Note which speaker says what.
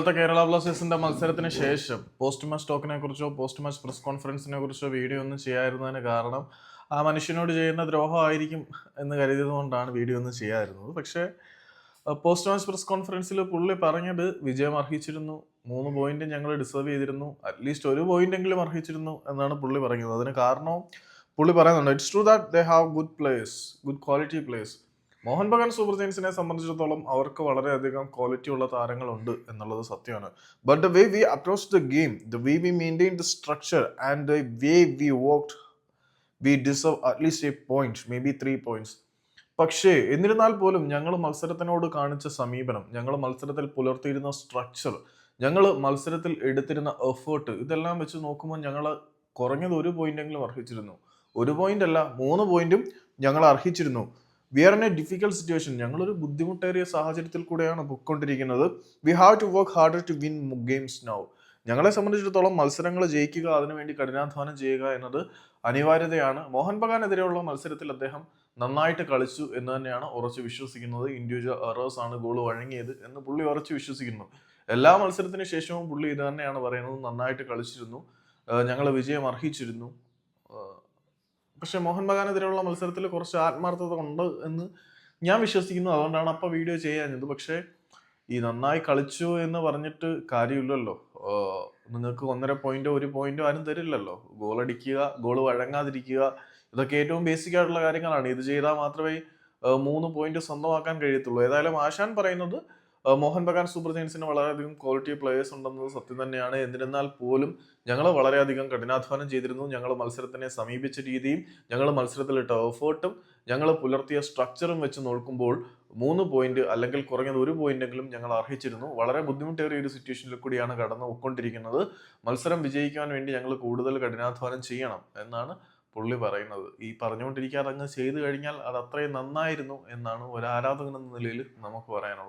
Speaker 1: ഇന്നത്തെ കേരള ബ്ലാസ്റ്റേഴ്സിന്റെ മത്സരത്തിന് ശേഷം പോസ്റ്റ് മാച്ച് ടോക്കിനെ കുറിച്ചോ പോസ്റ്റ് മാച്ച് പ്രസ് കോൺഫറൻസിനെ കുറിച്ചോ വീഡിയോ ഒന്നും ചെയ്യാതിരുന്നതിന് കാരണം ആ മനുഷ്യനോട് ചെയ്യുന്ന ദ്രോഹമായിരിക്കും എന്ന് കരുതിയതുകൊണ്ടാണ് വീഡിയോ ഒന്നും ചെയ്യാതിരുന്നത്. പക്ഷേ പോസ്റ്റ് മാച്ച് പ്രസ് കോൺഫറൻസിൽ പുള്ളി പറഞ്ഞത് വിജയം അർഹിച്ചിരുന്നു. മൂന്ന് പോയിന്റ് ഞങ്ങൾ ഡിസേർവ് ചെയ്തിരുന്നു. അറ്റ്ലീസ്റ്റ് ഒരു പോയിന്റ് എങ്കിലും അർഹിച്ചിരുന്നു എന്നാണ് പുള്ളി പറയുന്നത്. അതിന് കാരണവും പുള്ളി പറയുന്നുണ്ട് it's true that they have good place good quality players Mohun Bagan super ജയൻസിനെ സംബന്ധിച്ചിടത്തോളം അവർക്ക് വളരെയധികം ക്വാളിറ്റി ഉള്ള താരങ്ങളുണ്ട് എന്നുള്ളത് സത്യമാണ്. But the way we approach the game the way we maintain the structure and the way we worked we deserve at least a point may be three points പക്ഷേ എന്നിരുന്നാൽ പോലും ഞങ്ങൾ മത്സരത്തിനോട് കാണിച്ച സമീപനം ഞങ്ങൾ മത്സരത്തിൽ പുലർത്തിയിരുന്ന സ്ട്രക്ചർ ഞങ്ങൾ മത്സരത്തിൽ എടുത്തിരുന്ന എഫേർട്ട് ഇതെല്ലാം വെച്ച് നോക്കുമ്പോൾ ഞങ്ങൾ കുറഞ്ഞത് ഒരു പോയിന്റെങ്കിലും അർഹിച്ചിരുന്നു. ഒരു പോയിന്റ് അല്ല മൂന്ന് പോയിന്റും ഞങ്ങൾ അർഹിച്ചിരുന്നു. We are in a difficult situation ഞങ്ങളൊരു ബുദ്ധിമുട്ടേറിയ സാഹചര്യത്തിൽ കൂടെയാണ് പൊയ്ക്കൊണ്ടിരിക്കുന്നത്. We have to work harder to win games now ഞങ്ങളെ സംബന്ധിച്ചിടത്തോളം മത്സരങ്ങൾ ജയിക്കുക അതിനുവേണ്ടി കഠിനാധ്വാനം ചെയ്യുക എന്നത് അനിവാര്യതയാണ്. മോഹൻ ബഗാനെതിരെയുള്ള മത്സരത്തിൽ അദ്ദേഹം നന്നായിട്ട് കളിച്ചു എന്ന് തന്നെയാണ് ഉറച്ച് വിശ്വസിക്കുന്നത്. ഇൻഡിവിജ്വൽ എറേഴ്സ് ആണ് ഗോൾ വഴങ്ങിയത് എന്ന് പുള്ളി ഉറച്ച് വിശ്വസിക്കുന്നു. എല്ലാ മത്സരത്തിന് ശേഷവും പുള്ളി ഇത് തന്നെയാണ് പറയുന്നത്. നന്നായിട്ട് കളിച്ചിരുന്നു. ഞങ്ങൾ വിജയം അർഹിച്ചിരുന്നു. പക്ഷെ മോഹൻ ബഗാനെതിരെയുള്ള മത്സരത്തിൽ കുറച്ച് ആത്മാർത്ഥത ഉണ്ട് എന്ന് ഞാൻ വിശ്വസിക്കുന്നു. അതുകൊണ്ടാണ് അപ്പോൾ വീഡിയോ ചെയ്യാഞ്ഞത്. പക്ഷേ ഈ നന്നായി കളിച്ചു എന്ന് പറഞ്ഞിട്ട് കാര്യമില്ലല്ലോ. നിങ്ങൾക്ക് ഒന്നര പോയിന്റോ ഒരു പോയിന്റോ ആരും തരില്ലല്ലോ. ഗോൾ അടിക്കുക ഗോൾ വഴങ്ങാതിരിക്കുക ഇതൊക്കെ ഏറ്റവും ബേസിക് ആയിട്ടുള്ള കാര്യങ്ങളാണ്. ഇത് ചെയ്താൽ മാത്രമേ മൂന്ന് പോയിന്റ് സ്വന്തമാക്കാൻ കഴിയത്തുള്ളൂ. ഏതായാലും ആശാൻ പറയുന്നത് മോഹൻ ബഗാൻ സൂപ്പർ ജയൻസിന് വളരെയധികം ക്വാളിറ്റി പ്ലേയേഴ്സ് ഉണ്ടെന്നത് സത്യം തന്നെയാണ്. എന്നിരുന്നാൽ പോലും ഞങ്ങൾ വളരെയധികം കഠിനാധ്വാനം ചെയ്തിരുന്നു. ഞങ്ങൾ മത്സരത്തിനെ സമീപിച്ച രീതിയും ഞങ്ങൾ മത്സരത്തിലിട്ട എഫേർട്ടും ഞങ്ങൾ പുലർത്തിയ സ്ട്രക്ചറും വെച്ച് നോക്കുമ്പോൾ മൂന്ന് പോയിന്റ് അല്ലെങ്കിൽ കുറഞ്ഞത് ഒരു പോയിന്റെങ്കിലും ഞങ്ങൾ അർഹിച്ചിരുന്നു. വളരെ ബുദ്ധിമുട്ടേറിയ ഒരു സിറ്റുവേഷനിൽ കൂടിയാണ് കടന്നു പോയിക്കൊണ്ടിരിക്കുന്നത്. മത്സരം വിജയിക്കാൻ വേണ്ടി ഞങ്ങൾ കൂടുതൽ കഠിനാധ്വാനം ചെയ്യണം എന്നാണ് പുള്ളി പറയുന്നത്. ഈ പറഞ്ഞുകൊണ്ടിരിക്കാതെ അങ്ങ് ചെയ്തു കഴിഞ്ഞാൽ അത് അത്രയും നന്നായിരുന്നു എന്നാണ് ഒരു ആരാധകൻ എന്ന നിലയിൽ നമുക്ക് പറയാനുള്ളത്.